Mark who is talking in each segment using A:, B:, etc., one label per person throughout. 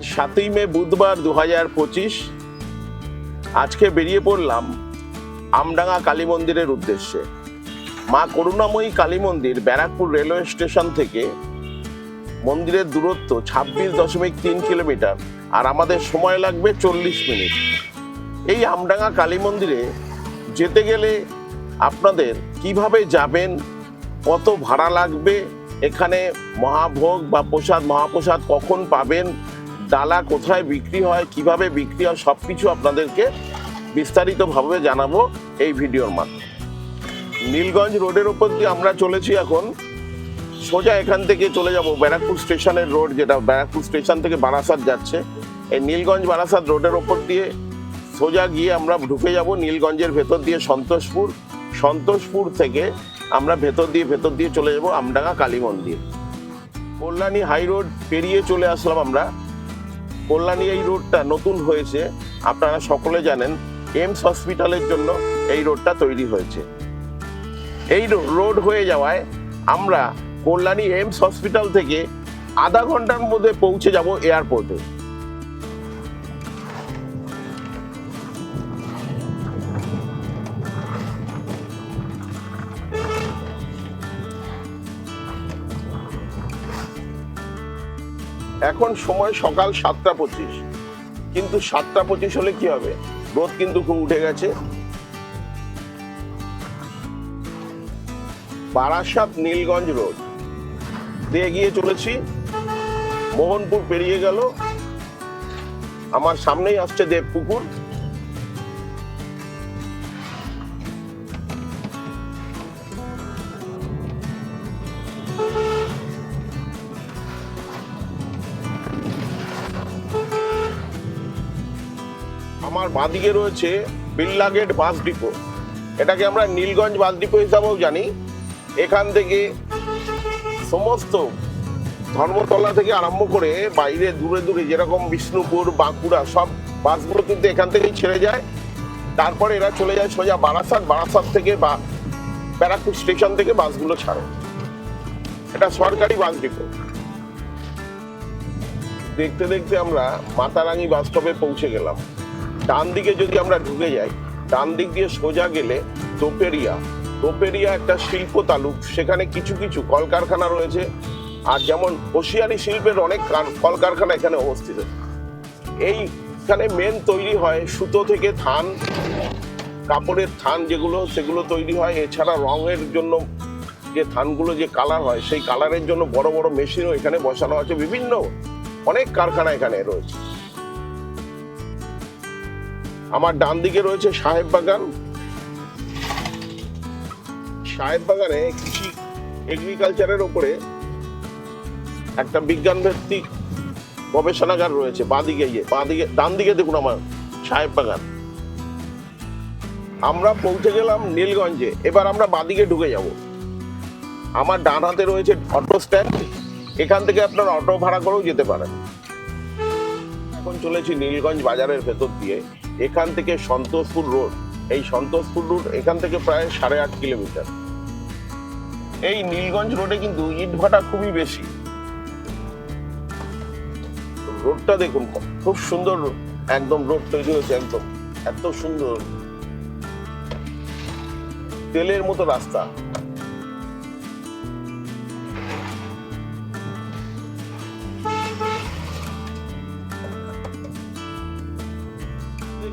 A: আজ সাতই মে বুধবার দু হাজার পঁচিশ। আজকে বেরিয়ে পড়লাম আমডাঙ্গা কালী মন্দিরের উদ্দেশ্যে। মা করুণাময়ী কালী মন্দির ব্যারাকপুর রেলওয়ে স্টেশন থেকে মন্দিরের দূরত্ব ছাব্বিশ দশমিক তিন কিলোমিটার আর আমাদের সময় লাগবে চল্লিশ মিনিট। এই আমডাঙ্গা কালী মন্দিরে যেতে গেলে আপনাদের কীভাবে যাবেন, কত ভাড়া লাগবে, এখানে মহাভোগ বা প্রসাদ, মহাপ্রসাদ কখন পাবেন ডালা কোথায় বিক্রি হয়, কীভাবে বিক্রি হয় সব কিছু আপনাদেরকে বিস্তারিতভাবে জানাব এই ভিডিওর মাধ্যমে। নীলগঞ্জ রোডের ওপর দিয়ে আমরা চলেছি এখন। সোজা এখান থেকে চলে যাব ব্যারাকপুর স্টেশনের রোড যেটা ব্যারাকপুর স্টেশন থেকে বারাসাত যাচ্ছে। এই নীলগঞ্জ বারাসাত রোডের ওপর দিয়ে সোজা গিয়ে আমরা ঢুকে যাব নীলগঞ্জের ভেতর দিয়ে সন্তোষপুর। সন্তোষপুর থেকে আমরা ভেতর দিয়ে ভেতর দিয়ে চলে যাব আমডাঙ্গা কালী মন্দির। কল্যাণী হাই রোড পেরিয়ে চলে আসলাম আমরা। কল্যাণী এই রোডটা নতুন হয়েছে। আপনারা সকলে জানেন, এমস হসপিটালের জন্য এই রোডটা তৈরি হয়েছে। এই রোড হয়ে যাওয়ায় আমরা কল্যাণী এমস হসপিটাল থেকে আধা ঘণ্টার মধ্যে পৌঁছে যাব এয়ারপোর্টে। এখন সময় সকাল সাতটা পঁচিশ। কিন্তু সাতটা পঁচিশ হলে কি হবে? রোদ কিন্তু খুব উঠে গেছে। বারাসাত নীলগঞ্জ রোড। দিয়ে গিয়ে চলেছি। মোহনপুর পেরিয়ে গেল। আমার সামনেই আসছে দেবপুকুর। আমার বাঁদিকে রয়েছে বিল্লা গেট বাস ডিপো। এটাকে আমরা নীলগঞ্জ বাস ডিপো হিসাবেও জানি। এখান থেকে সমস্ত ধর্মতলা থেকে আরম্ভ করে বাইরে দূরে দূরে যেরকম বিষ্ণুপুর, বাঁকুড়া, সব বাসগুলো কিন্তু এখান থেকেই ছেড়ে যায়। তারপরে এরা চলে যায় সোজা বারাসাত বারাসাত থেকে বা ব্যারাকপুর স্টেশন থেকে বাসগুলো ছাড়ে। এটা সরকারি বাস ডিপো। দেখতে দেখতে আমরা মাতারাঙ্গি বাস স্টপে পৌঁছে গেলাম। ডান দিকে যদি আমরা ঢুকে যাই ডান দিক দিয়ে সোজা গেলে দোপেরিয়া দোপেরিয়া একটা শিল্প তালুক, সেখানে কিছু কিছু কলকারখানা রয়েছে। আর যেমন হোশিয়ারি শিল্পের অনেক কার- কলকারখানা এখানে অবস্থিত। এইখানে মেন তৈরি হয় সুতো থেকে থান, কাপড়ের থান যেগুলো, সেগুলো তৈরি হয়। এছাড়া রঙের জন্য যে থানগুলো যে কালার হয়, সেই কালারের জন্য বড় বড় মেশিনও এখানে বসানো আছে। বিভিন্ন অনেক কারখানা এখানে রয়েছে। আমার ডান দিকে রয়েছে সাহেব বাগান। সাহেব বাগানে কৃষি এগ্রিকালচারের উপরে একটা বিজ্ঞান ভিত্তিক গবেষণাগার রয়েছে বাঁদিকে গিয়ে বাঁদিকে ডান দিকে দেখুন আমার সাহেব বাগান। আমরা পৌঁছে গেলাম নীলগঞ্জে, এবার আমরা বাঁদিকে ঢুকে যাব। আমার ডান হাতে রয়েছে অটো স্ট্যান্ড এখান থেকে আপনারা অটো ভাড়া করেও যেতে পারেন। এখন চলেছি নীলগঞ্জ বাজারের ভেতর দিয়ে। এখান থেকে সন্তোষপুর রোড। এই সন্তোষপুর রোড এখান থেকে প্রায় সাড়ে আট কিলোমিটার। এই নীলগঞ্জ রোডে কিন্তু ইট ভাটা খুবই বেশি। রোডটা দেখুন, খুব সুন্দর একদম রোড তৈরি হয়েছে, একদম। এত সুন্দর। তেলের মতো রাস্তা।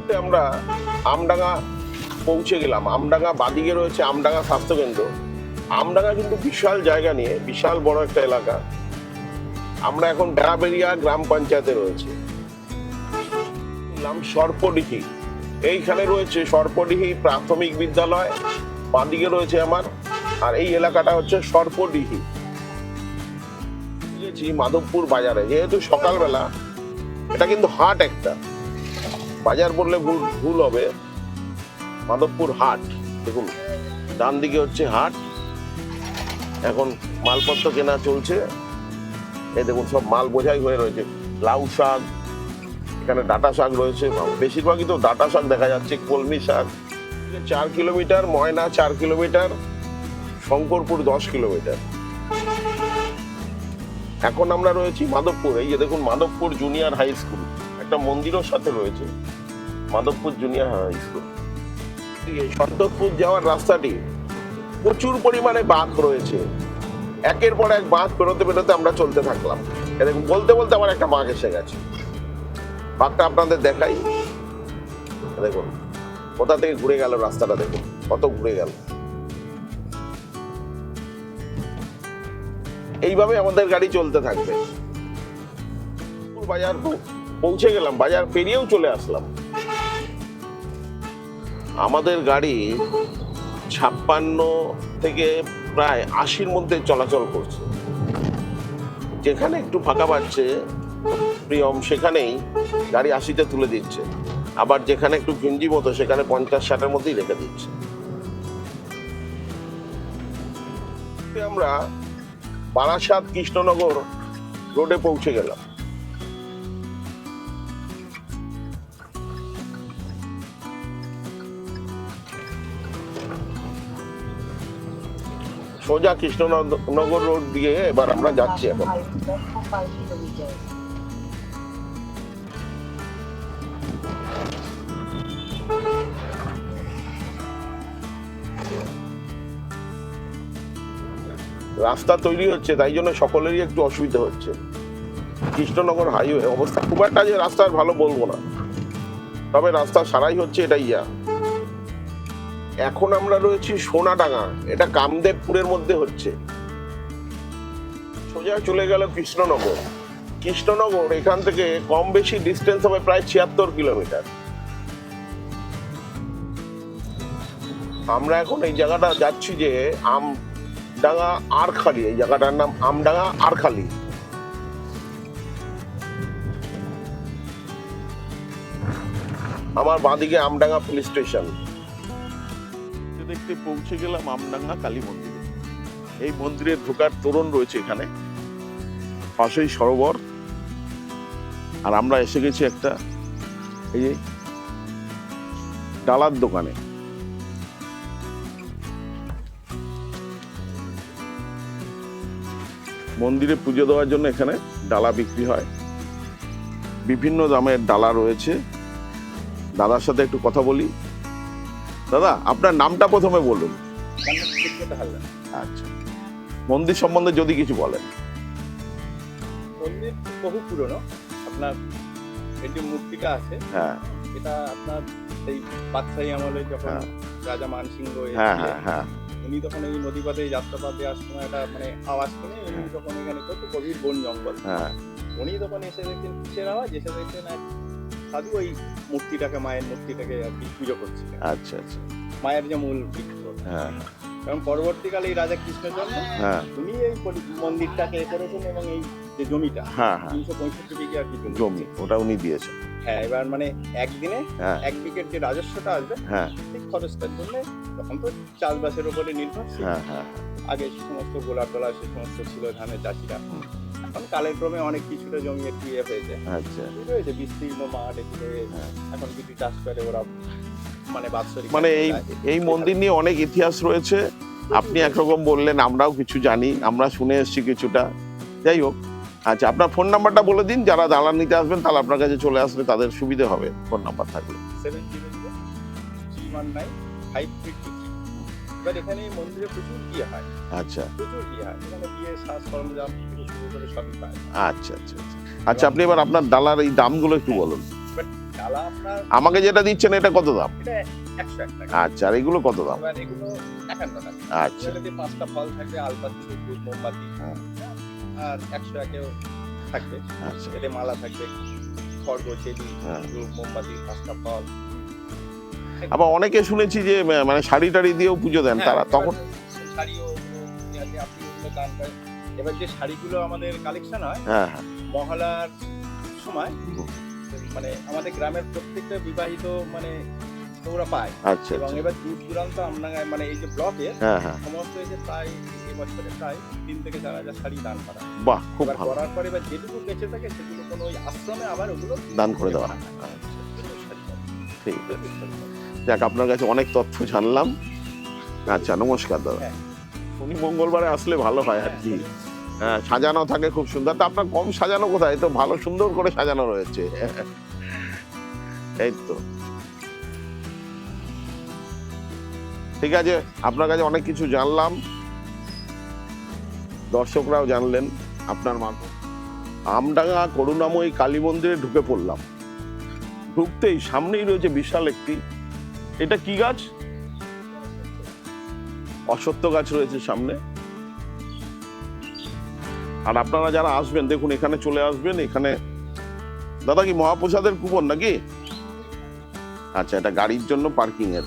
A: দেখতে আমরা আমডাঙ্গা পৌঁছে গেলাম। আমডাঙ্গা বাদিকে রয়েছে আমডাঙ্গা স্বাস্থ্যকেন্দ্র। আমডাঙ্গা কিন্তু বিশাল জায়গা নিয়ে, বিশাল বড় একটা এলাকা। আমরা এখন বেড়াবেড়িয়া গ্রাম পঞ্চায়েতে রয়েছে। নাম সর্পডিহি। এইখানে রয়েছে সর্পডিহি প্রাথমিক বিদ্যালয়, বাঁদিকে রয়েছে আমার, আর এই এলাকাটা হচ্ছে সর্পডিহি। মাধবপুর বাজারে, যেহেতু সকালবেলা, এটা কিন্তু হাট একটা। বাজার বললে ভুল ভুল হবে। মাধবপুর হাট, দেখুন ডান দিকে হচ্ছে হাট। এখন মালপত্র কেনা চলছে। এই দেখুন, সব মাল বোঝাই হয়ে রয়েছে। লাউ শাক, এখানে ডাটা শাক রয়েছে। বেশিরভাগই তো ডাটা শাক দেখা যাচ্ছে, কলমি শাক। চার কিলোমিটার, ময়না চার কিলোমিটার, শঙ্করপুর দশ কিলোমিটার। এখন আমরা রয়েছি মাধবপুর। এই যে দেখুন, মাধবপুর জুনিয়র হাই স্কুল। একটা মন্দিরের সাথে রয়েছে। মাধবপুর জুনিয়র হাই স্কুল এই সন্তোষপুর যাওয়ার রাস্তাটি প্রচুর পরিমাণে বাঁক রয়েছে। একের পর এক বাঁক পেরোতে পেরোতে আমরা চলতে থাকলাম। এ দেখুন, বলতে বলতে আমার একটা বাঁক এসে গেছে। বাঘটা আপনাদের দেখাই। দেখুন, কোথা থেকে ঘুরে গেল রাস্তাটা দেখুন, কত ঘুরে গেল। এইভাবে আমাদের গাড়ি চলতে থাকবে। বাজার পৌঁছে গেলাম, বাজার পেরিয়েও চলে আসলাম। আমাদের গাড়ি ছাপ্পান্ন থেকে প্রায় আশির মধ্যে চলাচল করছে। যেখানে একটু ফাঁকা পাচ্ছে, প্রিয়ম সেখানেই গাড়ি আশিতে তুলে দিচ্ছে। আবার যেখানে একটু ঘিঞ্জি মতো, সেখানে পঞ্চাশ, ষাটের মধ্যেই রেখে দিচ্ছে। আমরা বারাসাত কৃষ্ণনগর রোডে পৌঁছে গেলাম। সোজা কৃষ্ণনগর রোড দিয়ে এবার আমরা যাচ্ছি এখন। রাস্তা তৈরি হচ্ছে, তাই জন্য সকলেরই একটু অসুবিধা হচ্ছে। কৃষ্ণনগর হাইওয়ে, অবস্থা খুব একটা যে রাস্তার ভালো বলব না। তবে রাস্তা সারাই হচ্ছে এটাই যা। এখন আমরা রয়েছি সোনাডাঙ্গা। এটা কামদেবপুরের মধ্যে হচ্ছে। সোজা চলে গেল কৃষ্ণনগর। কৃষ্ণনগর, এখান থেকে কম বেশি ডিস্টেন্স হবে প্রায় ছিয়াত্তর কিলোমিটার। আমরা এখন এই জায়গাটা যাচ্ছি যে আমডাঙ্গা আরখালি। এই জায়গাটার নাম আমডাঙ্গা আরখালি। আমার বাঁদিকে আমডাঙ্গা পুলিশ স্টেশন। দেখতে পৌঁছে গেলাম আমডাঙ্গা কালী মন্দিরে। এই মন্দিরের ঢোকার তোরণ রয়েছে এখানে। পাশেই সরোবর। আর আমরা এসে গেছি একটা এই যে ডালার দোকানে। মন্দিরে পুজো দেওয়ার জন্য এখানে ডালা বিক্রি হয়। বিভিন্ন দামের ডালা রয়েছে। দাদার সাথে একটু কথা বলি। দাদা আপনার নামটা প্রথমে বলুন। আচ্ছা। মন্দির সম্বন্ধে যদি কিছু বলেন।
B: মন্দির বহু পুরনো। আপনার এই যে মূর্তিটা আছে।
A: হ্যাঁ।
B: এটা আপনার সেই বাদশাহী আমলে যখন
A: হ্যাঁ।
B: রাজা মানসিংহ
A: হ্যাঁ হ্যাঁ হ্যাঁ।
B: উনি তখন এই নদীপথে যাত্রাপাত দেওয়ার সময় একটা মানে আওয়াজ শুনে উনি তখন এখানে কত গভীর বন জঙ্গল।
A: হ্যাঁ।
B: উনি তখন এসে দেখছেন কিসের আওয়াজ? এসে দেখছেন এক সাধু ওই মূর্তিটাকে মায়ের মূর্তিটাকে আর কি পুজো করছিলেন
A: আচ্ছা আচ্ছা।
B: মায়ের যে মূল বিগ্রহ
A: হ্যাঁ।
B: এবং পরবর্তীকালে এই রাজা কৃষ্ণচন্দ্র
A: হ্যাঁ।
B: উনি এই মন্দিরটাকে এ করেছেন এবং এই যে জমিটা
A: হ্যাঁ হ্যাঁ।
B: তিনশো পঁয়ষট্টি বিঘে আর কি জমি।
A: ওটা উনি দিয়েছেন।
B: হ্যাঁ এবার মানে একদিনে
A: হ্যাঁ।
B: এক বিঘের যে রাজস্বটা আসবে
A: হ্যাঁ।
B: ঠিক খরচটার জন্য তখন তো চাষবাসের উপরে নির্ভর
A: হ্যাঁ হ্যাঁ
B: আগে সে সমস্ত গোলা টোলা সে সমস্ত ছিল ধানের চাষিরা। কালের ক্রমে অনেক কিছুটা জমি একটু ইয়ে হয়েছে।
A: আচ্ছা।
B: হয়েছে বিস্তীর্ণ মাঠ এগুলো
A: হ্যাঁ।
B: এখন কিছু চাষ করে ওরা মানে বাৎসরিক
A: মানে এই এই মন্দির নিয়ে অনেক ইতিহাস রয়েছে। আপনি একরকম বললেন আমরাও কিছু জানি আমরা শুনে এসেছি কিছুটা। যাই হোক আচ্ছা আপনার ফোন নাম্বারটা বলে দিন যারা দালান নিতে আসবেন তাহলে আপনার কাছে চলে আসলে তাদের সুবিধে হবে ফোন নাম্বার থাকলে।
B: Seven zero zero three one nine five three two three এবার এখানে মন্দিরে প্রচুর বিয়ে হয়।
A: আচ্ছা।
B: প্রচুর বিয়ে হয়। এখানে বিয়ে সাজ সরঞ্জাম থেকে শুরু করে সবই পায়।
A: আচ্ছা আচ্ছা আচ্ছা। আচ্ছা আপনি এবার আপনার ডালার এই দামগুলো একটু বলুন।
B: ডালা আপনার
A: আমাকে যেটা দিচ্ছেন এটা কত দাম?
B: এটা একশো এক টাকা।
A: আচ্ছা আর এগুলো কত দাম?
B: এগুলো একান্ন টাকা।
A: আচ্ছা।
B: এটাতে পাঁচটা ফল থাকবে মোমবাতি।
A: হ্যাঁ।
B: আর একশো একেও থাকবে।
A: আচ্ছা।
B: এতে মালা থাকবে খড়গ চেলি
A: হ্যাঁ।
B: মোমবাতি পাঁচটা ফল।
A: আবার অনেকে শুনেছি যে মানে শাড়ি টাড়ি দিয়েও পুজো দেন তারা
B: হ্যাঁ,
A: তখন
B: এবার যে শাড়িগুলো আমাদের কালেকশন হয়
A: হ্যাঁ হ্যাঁ।
B: মহালার সময় মানে আমাদের গ্রামের প্রত্যেকটা বিবাহিত মানে ওরা পায়।
A: আচ্ছা
B: এবং
A: আচ্ছা।
B: এবার দূর দূরান্ত আমরা মানে এই যে ব্লকে
A: হ্যাঁ হ্যাঁ।
B: সমস্ত এই যে প্রায় এবছরে প্রায় তিন থেকে চার হাজার শাড়ি দান করা
A: বাহ খুব ভালো।
B: করার পরে এবার যেটুকু বেঁচে থাকে সেগুলো কোনো ওই আশ্রমে আবার ওগুলো
A: দান করে দেওয়া হয়। আচ্ছা ঠিক আছে। যাক আপনার কাছে অনেক তথ্য জানলাম। আচ্ছা নমস্কার দাদা।
B: হ্যাঁ।
A: শনি মঙ্গলবারে আসলে ভালো হয় আর কি। হ্যাঁ সাজানো থাকে খুব সুন্দর। তা আপনার কম সাজানো কোথায়? তো ভালো সুন্দর করে সাজানো রয়েছে। এই তো। ঠিক আছে আপনার কাছে অনেক কিছু জানলাম। দর্শকরাও জানলেন আপনার মাধ্যমে। আমডাঙ্গা করুণাময়ী কালী মন্দিরে ঢুকে পড়লাম। ঢুকতেই সামনেই রয়েছে বিশাল একটি এটা কি গাছ? অসত্য গাছ রয়েছে সামনে। আর আপনারা যারা আসবেন, দেখুন এখানে চলে আসবেন, এখানে দাদা কি মহাপ্রসাদের কুপন নাকি? আচ্ছা এটা গাড়ির জন্য পার্কিং এর।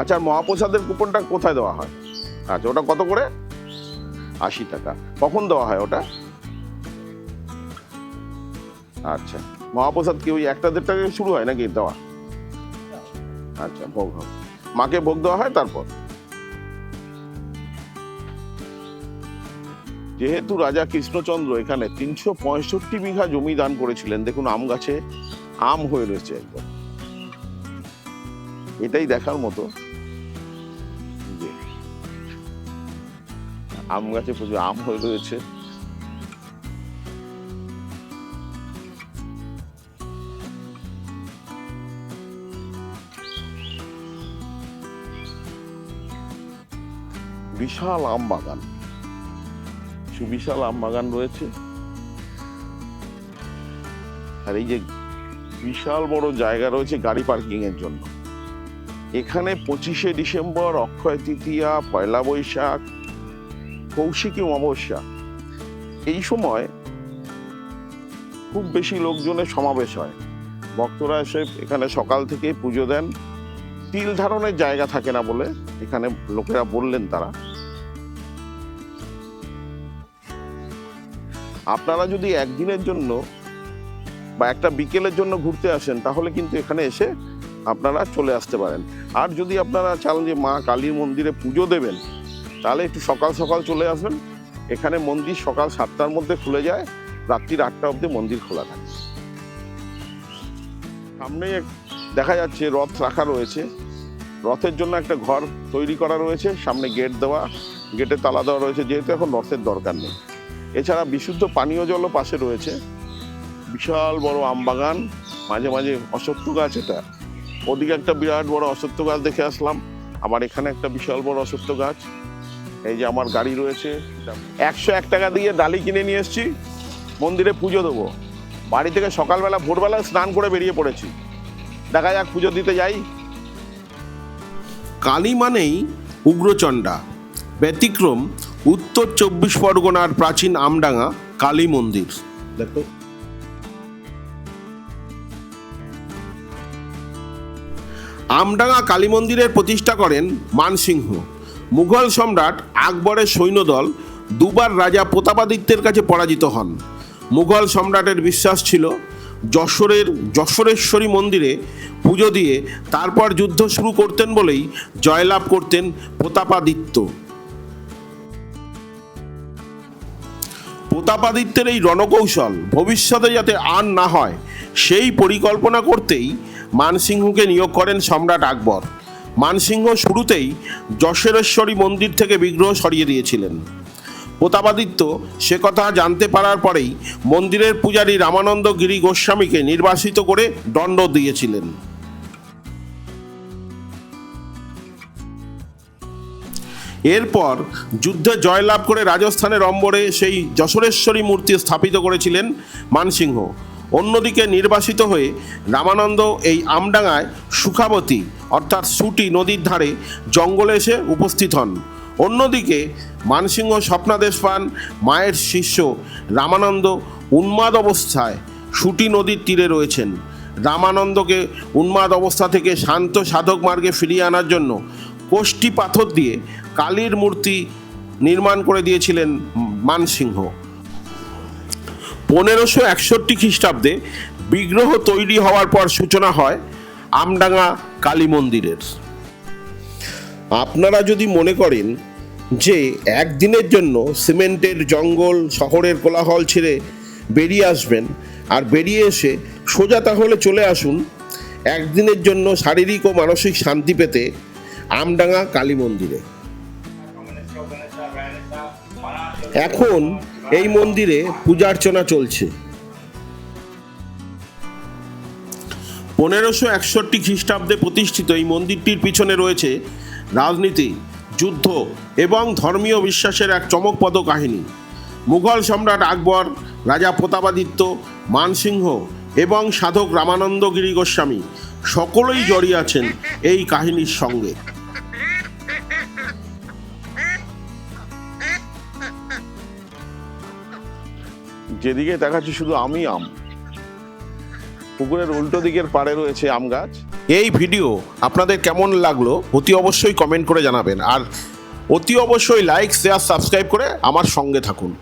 A: আচ্ছা মহাপ্রসাদের কুপনটা কোথায় দেওয়া হয়? আচ্ছা ওটা কত করে? আশি টাকা। কখন দেওয়া হয় ওটা? আচ্ছা মহাপ্রসাদ কি ওই একটা দেড় টাকা শুরু হয় নাকি দেওয়া? আচ্ছা ভোগ হবে। মাকে ভোগ দেওয়া হয়, তারপর? যেহেতু রাজা কৃষ্ণচন্দ্র এখানে তিনশো পঁয়ষট্টি বিঘা জমি দান করেছিলেন, দেখুন আম গাছে আম হয়ে রয়েছে একদম। এটাই দেখার মতো আম গাছে প্রচুর আম হয়ে রয়েছে। বিশাল আম বাগান। সুবিশাল আম বাগান রয়েছে। আর এই যে বিশাল বড় জায়গা রয়েছে গাড়ি পার্কিং এর জন্য। এখানে পঁচিশে ডিসেম্বর, অক্ষয় তৃতীয়া, পয়লা বৈশাখ, কৌশিকী অমাবস্যা। এই সময় খুব বেশি লোকজনের সমাবেশ হয়। ভক্তরা এসে এখানে সকাল থেকে পুজো দেন। তিল ধারণের জায়গা থাকে না বলে এখানে লোকেরা বললেন তারা। আপনারা যদি একদিনের জন্য বা একটা বিকেলের জন্য ঘুরতে আসেন, তাহলে কিন্তু এখানে এসে আপনারা চলে আসতে পারেন। আর যদি আপনারা চান যে মা কালীর মন্দিরে পুজো দেবেন, তাহলে একটু সকাল সকাল চলে আসবেন। এখানে মন্দির সকাল সাতটার মধ্যে খুলে যায়, রাত্রির আটটা অবধি মন্দির খোলা থাকে। সামনে দেখা যাচ্ছে রথ রাখা রয়েছে। রথের জন্য একটা ঘর তৈরি করা রয়েছে, সামনে গেট দেওয়া, গেটে তালা দেওয়া রয়েছে, যেহেতু এখন রথের দরকার নেই। এছাড়া বিশুদ্ধ পানীয় জলও পাশে রয়েছে। বিশাল বড় আম বাগান, মাঝে মাঝে অসত্য গাছ এটা। ওদিকে একটা বিরাট বড় অসত্য গাছ দেখে আসলাম। আমার এখানে একটা বিশাল বড় অসত্য গাছ। এই যে আমার গাড়ি রয়েছে, একশো এক টাকা দিয়ে ডালি কিনে নিয়ে এসেছি। মন্দিরে পুজো দেবো। বাড়ি থেকে সকালবেলা, ভোরবেলা স্নান করে বেরিয়ে পড়েছি। দেখা যাক পুজো দিতে যাই।
C: কালী মানেই উগ্রচণ্ডা। ব্যতিক্রম উত্তর চব্বিশ পরগনার প্রাচীন আমডাঙ্গা কালী মন্দির। দেখো। আমডাঙ্গা কালী মন্দিরের প্রতিষ্ঠা করেন মানসিংহ। মুঘল সম্রাট আকবরের সৈন্যদল দুবার রাজা প্রতাপাদিত্যের কাছে পরাজিত হন। মুঘল সম্রাটের বিশ্বাস ছিল যশোরের যশোরেশ্বরী মন্দিরে পুজো দিয়ে তারপর যুদ্ধ শুরু করতেন বলেই জয়লাভ করতেন প্রতাপাদিত্য। প্রতাপাদিত্যের এই রণকৌশল ভবিষ্যতে যাতে আর না হয়, সেই পরিকল্পনা করতেই মানসিংহকে নিয়োগ করেন সম্রাট আকবর। মানসিংহ শুরুতেই যশোরেশ্বরী মন্দির থেকে বিগ্রহ সরিয়ে দিয়েছিলেন। প্রতাপাদিত্য সে কথা জানতে পারার পরেই মন্দিরের পূজারী রামানন্দ গিরি গোস্বামীকে নির্বাসিত করে দণ্ড দিয়েছিলেন। এরপর যুদ্ধে জয়লাভ করে রাজস্থানের অম্বরে সেই যশোরেশ্বরী মূর্তি স্থাপিত করেছিলেন মানসিংহ। অন্যদিকে নির্বাসিত হয়ে রামানন্দ এই আমডাঙ্গায় সুখাবতী, অর্থাৎ সুটি নদীর ধারে জঙ্গলে এসে উপস্থিত হন। অন্যদিকে মানসিংহ স্বপ্নাদেশ পান মায়ের শিষ্য রামানন্দ উন্মাদ অবস্থায় সুটি নদীর তীরে রয়েছেন। রামানন্দকে উন্মাদ অবস্থা থেকে শান্ত সাধক মার্গে ফিরিয়ে আনার জন্য কোষ্টি পাথর দিয়ে কালীর মূর্তি নির্মাণ করে দিয়েছিলেন মানসিংহ পনেরোশো একষট্টি খ্রিস্টাব্দে বিগ্রহ তৈরি হওয়ার পর সূচনা হয় আমডাঙ্গা কালী মন্দিরের। আপনারা যদি মনে করেন যে একদিনের জন্য সিমেন্টের জঙ্গল, শহরের কোলাহল ছেড়ে বেরিয়ে আসবেন আর বেরিয়ে এসে সোজা তাহলে চলে আসুন একদিনের জন্য শারীরিক ও মানসিক শান্তি পেতে আমডাঙ্গা কালী মন্দিরে।
A: এখন এই মন্দিরে পূজার্চনা চলছে। পনেরোশো একষট্টি খ্রিস্টাব্দে প্রতিষ্ঠিত এই মন্দিরটির পিছনে রয়েছে রাজনীতি, যুদ্ধ এবং ধর্মীয় বিশ্বাসের এক চমকপদ কাহিনী। মুঘল সম্রাট আকবর, রাজা প্রতাপাদিত্য, মানসিংহ এবং সাধক রামানন্দ গিরি গোস্বামী সকলেই জড়িয়ে আছেন এই কাহিনীর সঙ্গে।
D: যেদিকে দেখাচ্ছি শুধু আমি আম। পুকুরের উল্টো দিকের পাড়ে রয়েছে আম গাছ।
A: এই ভিডিও আপনাদের কেমন লাগল অতি অবশ্যই কমেন্ট করে জানাবেন। আর অতি অবশ্যই লাইক, শেয়ার, সাবস্ক্রাইব করে আমার সঙ্গে থাকুন।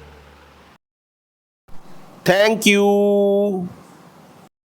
A: Thank you.